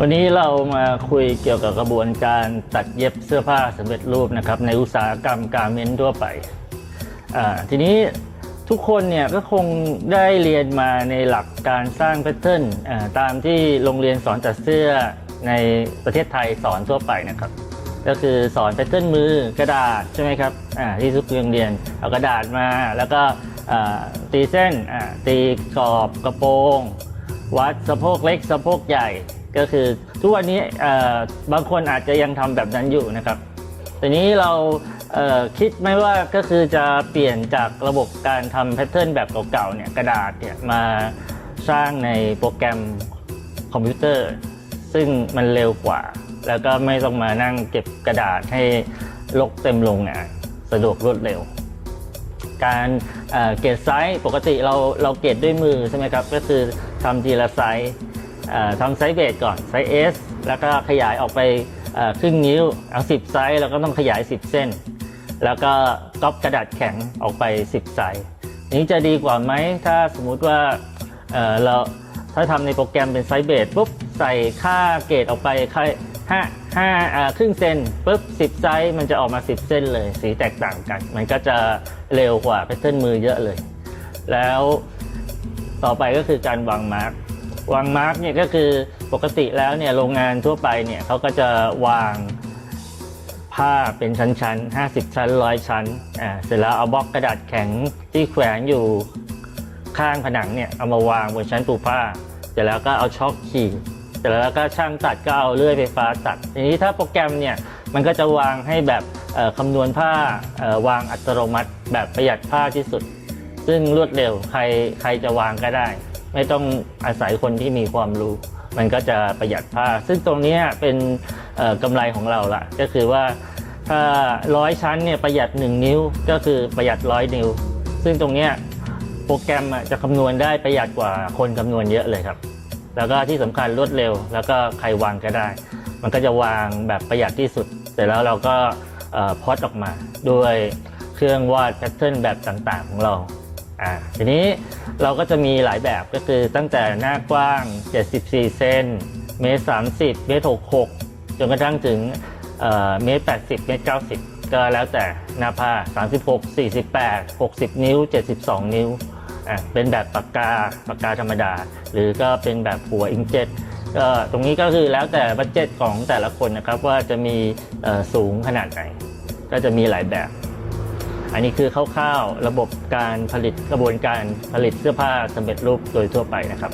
วันนี้เรามาคุยเกี่ยวกับกระบวนการตัดเย็บเสื้อผ้าสำเร็จรูปนะครับในอุตสาหกรรมการเมนต์ทั่วไป ทีนี้ทุกคนเนี่ยก็คงได้เรียนมาในหลักการสร้างแพทเทิร์นตามที่โรงเรียนสอนตัดเสื้อในประเทศไทยสอนทั่วไปนะครับ ก็คือสอนแพทเทิร์นมือกระดาษใช่ไหมครับที่ทุกโรงเรียนเอากระดาษมาแล้วก็ตีเส้นตีกรอบกระโปรง วัดสะโพกเล็กสะโพกใหญ่ ก็คือทุกวันนี้บางคนอาจจะยังทำแบบนั้นอยู่นะครับทีนี้เราเคิดไหมว่าก็คือจะเปลี่ยนจากระบบการทำแพทเทิร์นแบบเก่าๆเนี่ยกระดาษเนี่ยมาสร้างในโปรแกรมคอมพิวเตอร์ ซึ่งมันเร็วกว่า แล้วก็ไม่ต้องมานั่งเก็บกระดาษให้ลกเต็มโรงงานสะดวกรวดเร็ว การเกรดไซส์ปกติเราเราเกรดด้วยมือใช่ไหมครับ ก็คือทำทีละไซส์ ทำไซส์เบสก่อนไซส์ S แล้วก็ขยายออกไปครึ่งนิ้วเอา10 ไซส์แล้วก็ต้องขยาย 10 เส้น แล้วก็ก๊อปกระดาษแข็งออกไป 10 ไซส์นี้จะดีกว่าไหมถ้าสมมุติว่าเราถ้าทำในโปรแกรมเป็นไซส์เบสปุ๊บใส่ค่าเกรดออกไปค่าห้าห้าอ่าครึ่งเซนปุ๊บ10ไซส์มันจะออกมา 10 เส้นเลย สีแตกต่างกัน มันก็จะเร็วกว่าแพทเทิร์นมือเยอะเลย แล้วต่อไปก็คือการวางมาร์ก วางมาร์กเนี่ยก็คือปกติแล้วเนี่ยโรงงานทั่วไปเนี่ยเขาก็จะวางผ้าเป็นชั้นๆ 50 ชั้นร้อยชั้นอ่าเสร็จแล้วเอาบล็อกกระดาษแข็งที่แขวนอยู่ข้างผนังเนี่ยเอามาวางบนชั้นปูผ้า เสร็จแล้วก็เอาช็อคขีดเสร็จแล้วก็ช่างตัดก็เอาเลื่อยไฟฟ้าตัดทีนี้ถ้าโปรแกรมเนี่ยมันก็จะวางให้แบบคำนวณผ้าวางอัตโนมัติ แบบประหยัดผ้าที่สุด ซึ่งรวดเร็วใครใครจะวางก็ได้ ไม่ต้องอาศัยคนที่มีความรู้ มันก็จะประหยัดผ้า ซึ่งตรงนี้เป็นกำไรของเราละก็คือว่าถ้าร้อยชั้นเนี่ยประหยัด 1 นิ้วก็คือประหยัดร้อยนิ้ว ซึ่งตรงนี้โปรแกรมจะคำนวณได้ประหยัดกว่าคนคำนวณเยอะเลยครับ แล้วก็ที่สำคัญรวดเร็ว แล้วก็ใครวางก็ได้ มันก็จะวางแบบประหยัดที่สุด เสร็จแล้วเราก็พอดออกมาด้วยเครื่องวาดแพทเทิร์นแบบต่างๆของเรา อ่าทีนี้เราก็จะมีหลายแบบก็คือตั้งแต่หน้ากว้าง 74 เซนเมตร30 เมตร66 จนกระทั่งถึงเอ่อเมตร80 เมตร90 ก็แล้วแต่หน้าผ้า 36 48 60 นิ้ว 72 นิ้วอะเป็นแบบปากกาปากกาธรรมดา หรือก็เป็นแบบหัวอิงเจ็ตก็ตรงนี้ก็คือแล้วแต่บัตเจ็ตของแต่ละคนนะครับว่าจะมีสูงขนาดไหน ก็จะมีหลายแบบ อันนี้คือคร่าวๆระบบการผลิตกระบวนการผลิตเสื้อผ้าสำเร็จรูปโดยทั่วไปนะครับ